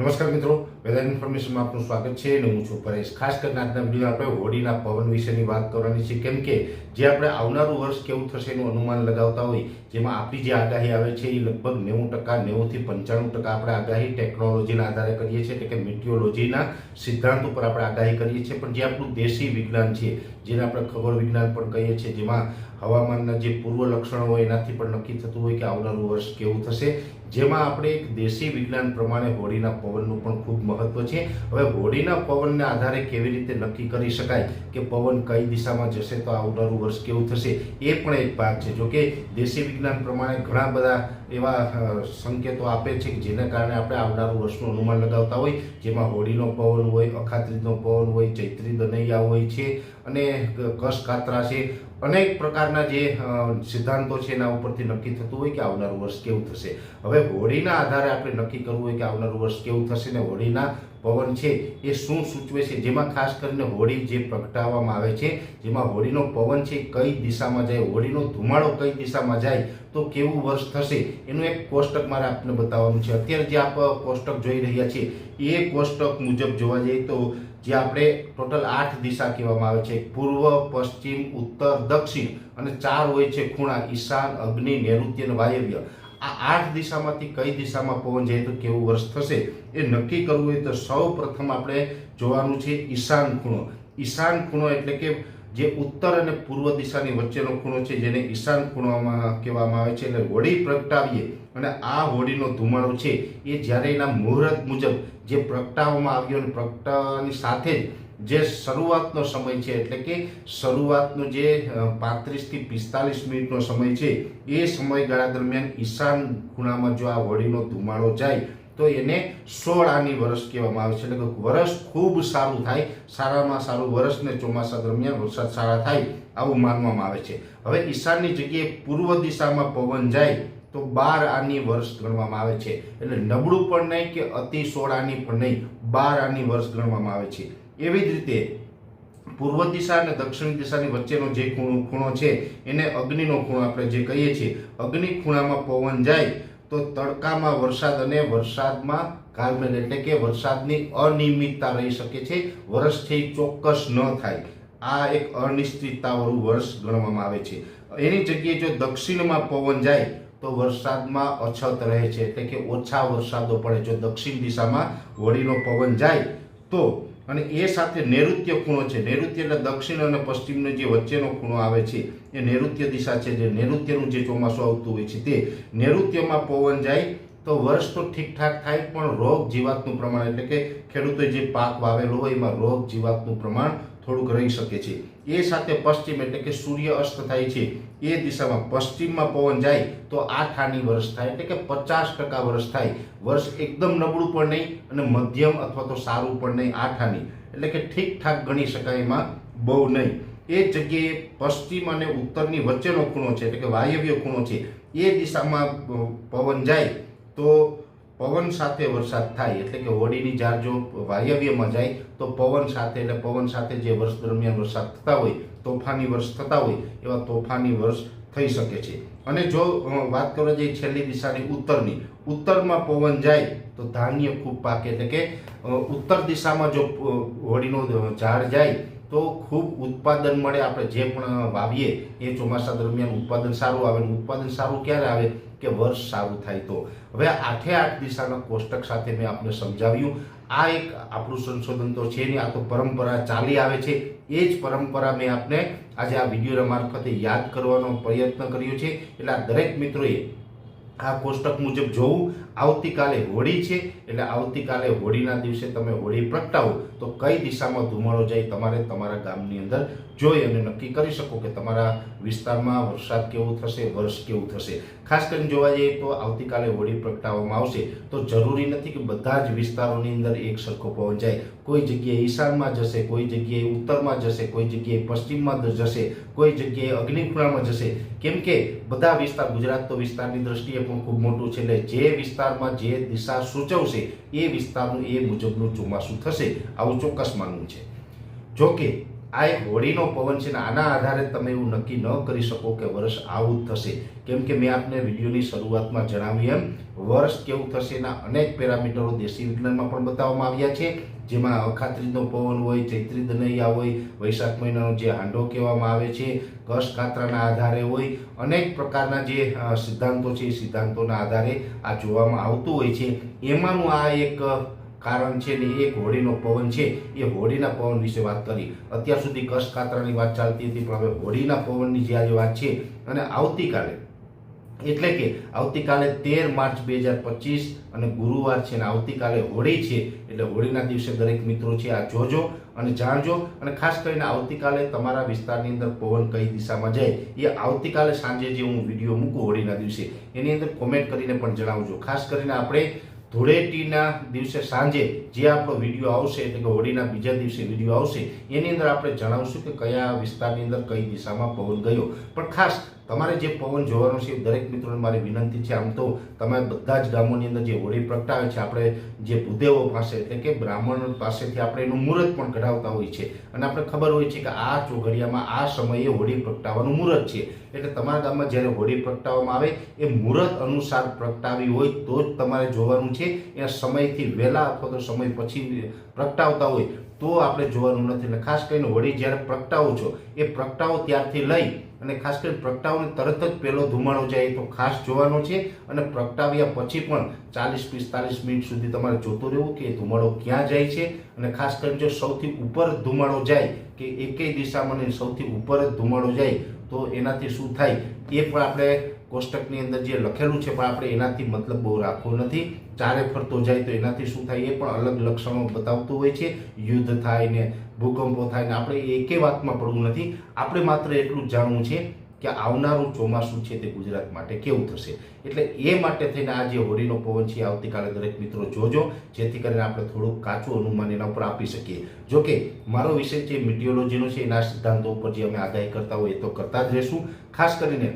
નમસ્કાર મિત્રો વેધર ઇન્ફોર્મેશનમાં આપનું સ્વાગત છે અને હું છું પરેશ. ખાસ કરીને આજના વીડિયો આપણે હોળીના પવન વિશેની વાત કરવાની છે. કેમ કે જે આપણે આવનારું વર્ષ કેવું થશે એનું અનુમાન લગાવતા હોય, જેમાં આપણી જે આગાહી આવે છે, એ લગભગ નેવું ટકા, નેવુંથી પંચાણું ટકા આપણે આગાહી ટેકનોલોજીના આધારે કરીએ છીએ. એટલે કે મિટિયોલોજીના સિદ્ધાંત ઉપર આપણે આગાહી કરીએ છીએ. પણ જે આપણું દેશી વિજ્ઞાન છે, જેને આપણે ખબર વિજ્ઞાન પણ કહીએ છીએ, જેમાં હવામાનના જે પૂર્વ લક્ષણો હોય, એનાથી પણ નક્કી થતું હોય કે આવનારું વર્ષ કેવું થશે. જેમાં આપણે એક દેશી વિજ્ઞાન પ્રમાણે હોળીના પવનનું પણ ખૂબ મહત્વ છે. હવે હોળીના પવનના આધારે કેવી રીતે નક્કી કરી શકાય કે પવન કઈ દિશામાં જશે તો આવનારું વર્ષ કેવું થશે, એ પણ એક ભાગ છે. જોકે દેશી વિજ્ઞાન પ્રમાણે ઘણા બધા એવા સંકેતો આપે છે કે જેના કારણે આપણે આવનારું વર્ષનું અનુમાન લગાવતા હોય, જેમાં હોળીનો પવન હોય, અખાત્રીજનો પવન હોય, ચૈત્રી દનૈયા હોય છે અને કસ કાતરા છે. અનેક પ્રકારના જે સિદ્ધાંતો છે એના ઉપરથી નક્કી થતું હોય કે આવનારું વર્ષ કેવું થશે. હવે હોળીના આધારે આપણે નક્કી કરવું હોય કે આવનારું વર્ષ કેવું થશે ને હોળીના પવન છે એ શું સૂચવે છે? જેમાં ખાસ કરીને હોળી જે પ્રગટાવવામાં આવે છે, જેમાં હોળીનો પવન છે કઈ દિશામાં જાય, હોળીનો ધુમાડો કઈ દિશામાં જાય, તો કેવું વર્ષ થશે? એનું એક કોષ્ટક મારે આપને બતાવવાનું છે. અત્યારે જે આપ કોષ્ટક જોઈ રહ્યા છીએ, એ કોષ્ટક મુજબ જોવા જઈએ તો જે આપણે ટોટલ આઠ દિશા કહેવામાં આવે છે. પૂર્વ, પશ્ચિમ, ઉત્તર, દક્ષિણ અને ચાર હોય છે ખૂણા, ઈશાન, અગ્નિ, નૈઋત્ય અને વાયવ્ય. આ આઠ દિશામાંથી કઈ દિશામાં પવન જાય તો કેવું વર્ષ થશે એ નક્કી કરવું હોય તો સૌ પ્રથમ આપણે જોવાનું છે ઈશાન ખૂણો. ઈશાન ખૂણો એટલે કે જે ઉત્તર અને પૂર્વ દિશાની વચ્ચેનો ખૂણો છે, જેને ઈશાન ખૂણામાં કહેવામાં આવે છે, એટલે હોળી પ્રગટાવીએ અને આ હોળીનો ધુમાડો છે, એ જ્યારે એના મુહૂર્ત મુજબ જે પ્રગટાવવામાં આવ્યો અને પ્રગટાવવાની સાથે જ જે શરૂઆતનો સમય છે, એટલે કે શરૂઆતનો જે પાંત્રીસથી પિસ્તાલીસ મિનિટનો સમય છે, એ સમયગાળા દરમિયાન ઈશાન ખૂણામાં જો આ હોળીનો ધુમાડો જાય તો એને સોળ આની વર્ષ કહેવામાં આવે છે. એટલે કે વર્ષ ખૂબ સારું થાય, સારામાં સારું વર્ષને ચોમાસા દરમિયાન વરસાદ સારા થાય આવું માનવામાં આવે છે. હવે ઈશાનની જગ્યાએ પૂર્વ દિશામાં પવન જાય તો બાર આની વર્ષ ગણવામાં આવે છે. એટલે નબળું પણ નહીં કે અતિ સોળ આની પણ નહીં, બાર આની વર્ષ ગણવામાં આવે છે. એવી જ રીતે પૂર્વ દિશા અને દક્ષિણ દિશાની વચ્ચેનો જે ખૂણો ખૂણો છે, એને અગ્નિનો ખૂણો આપણે જે કહીએ છીએ, અગ્નિ ખૂણામાં પવન જાય તો તડકામાં વરસાદ અને વરસાદમાં કાલમેલ એટલે કે વરસાદની અનિયમિતતા રહી શકે છે વર્ષથી ચોક્કસ ન થાય. આ એક અનિશ્ચિતતાવાળું વર્ષ ગણવામાં આવે છે. એની જગ્યાએ જો દક્ષિણમાં પવન જાય, તો વરસાદમાં અછત રહે છે. એટલે કે ઓછા વરસાદો પડે. જો દક્ષિણ દિશામાં હોળીનો પવન જાય, તો અને એ સાથે નૈઋત્ય ખૂણો છે. નૈઋત્ય એટલે દક્ષિણ અને પશ્ચિમનો જે વચ્ચેનો ખૂણો આવે છે, એ નૈઋત્ય દિશા છે જે નૈઋત્યનું જે ચોમાસું આવતું હોય છે તે. નૈઋત્યમાં પવન જાય તો વર્ષ તો ઠીકઠાક થાય, પણ રોગ જીવાતનું પ્રમાણ, એટલે કે ખેડૂતોએ જે પાક વાવેલો હોય એમાં રોગ જીવાતનું પ્રમાણ થોડુંક રહી શકે છે. એ સાથે પશ્ચિમ એટલે કે સૂર્ય અસ્ત થાય છે. એ દિશામાં પશ્ચિમમાં પવન જાય તો આઠ આની વર્ષ થાય એટલે કે પચાસ ટકા વર્ષ થાય. વર્ષ એકદમ નબળું પણ નહીં અને મધ્યમ અથવા તો સારું પણ નહીં આઠ આની એટલે કે ઠીકઠાક ગણી શકાય એમાં બહુ નહીં. એ જગ્યાએ પશ્ચિમ અને ઉત્તરની વચ્ચેનો ખૂણો છે એટલે કે વાયવ્ય ખૂણો છે. એ દિશામાં પવન જાય તો પવન સાથે વરસાદ થાય, એટલે કે હોળીની જાર જો વાયવ્યમાં જાય, તો પવન સાથે એટલે પવન સાથે જે વર્ષ દરમિયાન વરસાદ થતા હોય, તોફાની વર્ષ થતા હોય, એવા તોફાની વર્ષ થઈ શકે છે. અને જો વાત કરવા જઈએ છેલ્લી દિશાની ઉત્તરની, ઉત્તરમાં પવન જાય, તો ધાન્ય ખૂબ પાકે, એટલે કે ઉત્તર દિશામાં જો હોડીનો ઝાડ જાય, તો ખૂબ ઉત્પાદન મળે. આપણે જે પણ વાવીએ, એ ચોમાસા દરમિયાન ઉત્પાદન સારું આવે ઉત્પાદન સારું ક્યારે આવે? કે વર્ષ સારું થાય તો. હવે આઠે આઠ દિશાના કોષ્ટક સાથે મેં આપને સમજાવ્યું. આ એક આપણું સંશોધન તો છે નહીં, આ તો પરંપરા ચાલી આવે છે. એ જ પરંપરા મેં આપને આજે આ વિડીયોના મારફતે યાદ કરવાનો પ્રયત્ન કર્યો છે. એટલે આ દરેક મિત્રોએ આ કોષ્ટક મુજબ જોવું. આવતીકાલે હોળી છે, એટલે આવતીકાલે હોળીના દિવસે તમે હોળી પ્રગટાવો. તો કઈ દિશામાં ધુમાડો જાય તમારે તમારા ગામની અંદર જોઈ અને નક્કી કરી શકો કે તમારા વિસ્તારમાં વરસાદ કેવો થશે, વર્ષ કેવું થશે. ખાસ કરીને જોવા જઈએ તો આવતીકાલે હોળી પ્રગટાવવામાં આવશે. તો જરૂરી નથી કે બધા જ વિસ્તારોની અંદર એક સરખો પવન જાય. કોઈ જગ્યાએ ઈશાનમાં જશે, કોઈ જગ્યાએ ઉત્તરમાં જશે, કોઈ જગ્યાએ પશ્ચિમમાં જશે, કોઈ જગ્યાએ અગ્નિખૂણામાં જશે. કેમ કે બધા વિસ્તાર, ગુજરાત તો વિસ્તારની દ્રષ્ટિએ પણ ખૂબ મોટું છે, એટલે જે વિસ્તારમાં જે દિશા સૂચવશે, એ વિસ્તારનું, એ મુજબનું ચોમાસું થશે. આવું ચોક્કસ માનવું છે. જોકે આ એક હોળીનો પવન છે ને, આના આધારે તમે એવું નક્કી ન કરી શકો કે વર્ષ આવું થશે. કેમ કે મેં આપને વિડીયોની શરૂઆતમાં જણાવ્યું એમ, વર્ષ કેવું થશે એના અનેક પેરામીટરો દેશી વિજ્ઞાનમાં પણ બતાવવામાં આવ્યા છે. જેમાં અખાત્રીનો પવન હોય ચૈત્રી દનૈયા હોય, વૈશાખ મહિનાનો જે હાંડો કહેવામાં આવે છે કશ કાતરાના આધારે હોય, અનેક પ્રકારના જે સિદ્ધાંતો છે, એ સિદ્ધાંતોના આધારે આ જોવામાં આવતું હોય છે. એમાંનું આ એક કારણ છે ને એક હોળીનો પવન છે. એ હોળીના પવન વિશે વાત કરી. અત્યાર સુધી કશ કાતરાની વાત ચાલતી હતી, પણ હવે હોળીના પવનની જે આજે વાત છે, અને આવતીકાલે એટલે કે આવતીકાલે તેર માર્ચ બે હજાર પચીસ અને ગુરુવાર છે અને આવતીકાલે હોળી છે, એટલે હોળીના દિવસે દરેક મિત્રો છે આ જોજો અને જાણજો. અને ખાસ કરીને આવતીકાલે તમારા વિસ્તારની અંદર પવન કઈ દિશામાં જાય, એ આવતીકાલે સાંજે જે હું વીડિયો મૂકું હોળીના દિવસે, એની અંદર કોમેન્ટ કરીને પણ જણાવજો. ખાસ કરીને આપણે ધૂળેટીના દિવસે સાંજે જે આપણો વીડિયો આવશે, એટલે કે હોળીના બીજા દિવસે વીડિયો આવશે, એની અંદર આપણે જણાવશું કે કયા વિસ્તારની અંદર કઈ દિશામાં પવન ગયો. પણ ખાસ તમારે જે પવન જોવાનો છે દરેક મિત્રોને મારી વિનંતી છે. આમ તો તમે બધા જ ગામોની અંદર જે હોળી પ્રગટાવે છે, આપણે જે ભૂદેવો પાસે એટલે કે બ્રાહ્મણ પાસેથી આપણે એનું મુહૂર્ત પણ કઢાવતા હોય છે. અને આપણે ખબર હોય છે કે આ ચોઘડિયામાં આ સમયે હોળી પ્રગટાવવાનું મુહૂર્ત છે. એટલે તમારા ગામમાં જ્યારે હોળી પ્રગટાવવામાં આવે, એ મુહૂર્ત અનુસાર પ્રગટાવી હોય તો જ તમારે જોવાનું છે. એ સમયથી વહેલા અથવા તો સમય પછી પ્રગટાવતા હોય તો આપણે જોવાનું નથી. અને ખાસ કરીને હોળી જ્યારે પ્રગટાવો છો, એ પ્રગટાવો ત્યારથી લઈ અને ખાસ કરીને પ્રગટાવને તરત જ પહેલો ધુમાડો જાય તો ખાસ જોવાનો છે. અને પ્રગટાવ્યા પછી પણ ચાલીસ પિસ્તાલીસ મિનિટ સુધી તમારે જોતું રહેવું કે ધુમાડો ક્યાં જાય છે. અને ખાસ કરીને જો સૌથી ઉપર ધુમાડો જાય કે એકેય દિશામાં સૌથી ઉપર જ ધુમાડો જાય તો એનાથી શું થાય? એ પણ આપણે કોષ્ટકની અંદર જે લખેલું છે પણ આપણે એનાથી મતલબ બહુ રાખવો નથી. ચારે ફરતો જાય તો એનાથી શું થાય એ પણ અલગ લક્ષણો બતાવતું હોય છે. યુદ્ધ થાય ને ભૂકંપો થાય ને આપણે એકે વાતમાં પડવું નથી. આપણે માત્ર એટલું જાણવું છે કે આવનારું ચોમાસું છે તે ગુજરાત માટે કેવું થશે. એટલે એ માટે થઈને આ જે હોળીનો પવન છે આવતીકાલે દરેક મિત્રો જોજો. જેથી કરીને આપણે થોડુંક કાચું અનુમાન એના ઉપર આપી શકીએ. જો કે મારો વિષય જે મિટિયોલોજીનો છે એના સિદ્ધાંતો ઉપર જે અમે આગાહી કરતા હોય એ તો કરતા જ રહેશું. ખાસ કરીને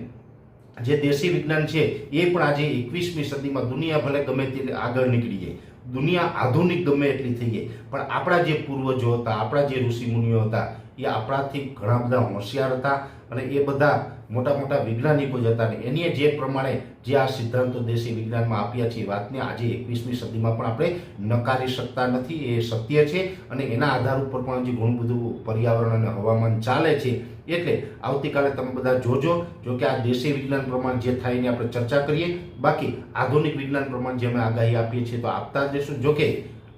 જે દેશી વિજ્ઞાન છે, એ પણ આજે એકવીસમી સદીમાં દુનિયા ભલે ગમે તે આગળ નીકળી જાય, દુનિયા આધુનિક ગમે એટલી થઈ જાય, પણ આપણા જે પૂર્વજો હતા, આપણા જે ઋષિમુનિઓ હતા, એ આપણાથી ઘણા બધા હોશિયાર હતા અને એ બધા મોટા મોટા વૈજ્ઞાનિકો જ હતા ને એની જે પ્રમાણે જે આ સિદ્ધાંતો દેશી વિજ્ઞાનમાં આપ્યા છે એ વાતને આજે એકવીસમી સદીમાં પણ આપણે નકારી શકતા નથી, એ સત્ય છે અને એના આધાર ઉપર પણ હજી ઘણું બધું પર્યાવરણ અને હવામાન ચાલે છે. એટલે આવતીકાલે તમે બધા જોજો જો કે આ દેશી વિજ્ઞાન પ્રમાણે જે થાય એની આપણે ચર્ચા કરીએ. બાકી આધુનિક વિજ્ઞાન પ્રમાણે જે અમે આગાહી આપીએ છીએ તો આપતા જ જો કે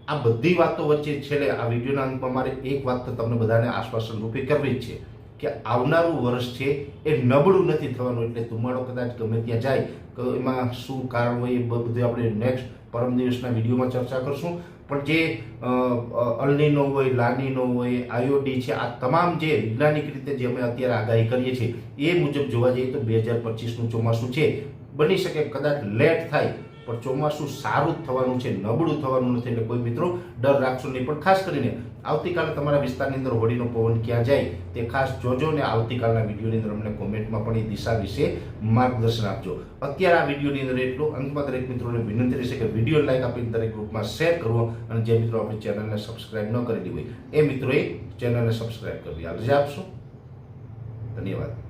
આ બધી વાતો વચ્ચે છેલ્લે આ વિડીયોના અંતમાં મારે એક વાત તો તમને બધાને આશ્વાસન રૂપે કરવી જ છે. કે આવનારું વર્ષ છે એ નબળું નથી થવાનું, એટલે ધુમાડો કદાચ ગમે ત્યાં જાય. એમાં શું કારણ હોય એ બધું આપણે નેક્સ્ટ પરમ દિવસના વિડીયોમાં ચર્ચા કરશું. પણ જે અલનીનો હોય લાનીનો હોય આયોડી છે, આ તમામ જે વૈજ્ઞાનિક રીતે જે અમે અત્યારે આગાહી કરીએ છીએ, એ મુજબ જોવા જઈએ તો બે હજાર પચીસનું ચોમાસું છે. બની શકે કદાચ લેટ થાય પણ ચોમાસું સારું થવાનું છે, નબળું થવાનું નથી એટલે કોઈ મિત્રો ડર રાખશો નહીં. પણ ખાસ કરીને આવતીકાલે તમારા વિસ્તારની અંદર હોળીનો પવન ક્યાં જાય તે ખાસ જોજો ને આવતીકાલના વિડીયોની અંદર અમને કોમેન્ટમાં પણ એ દિશા વિશે માર્ગદર્શન આપજો. અત્યારે આ વિડીયોની અંદર એટલું. અંતમાં દરેક મિત્રોને વિનંતી રહેશે કે વીડિયો લાઈક આપી દરેક ગ્રુપમાં શેર કરવો અને જે મિત્રો આપણી ચેનલને સબસ્ક્રાઇબ ન કરેલી હોય એ મિત્રોએ ચેનલને સબસ્ક્રાઇબ કરવી રજા આપશો. ધન્યવાદ.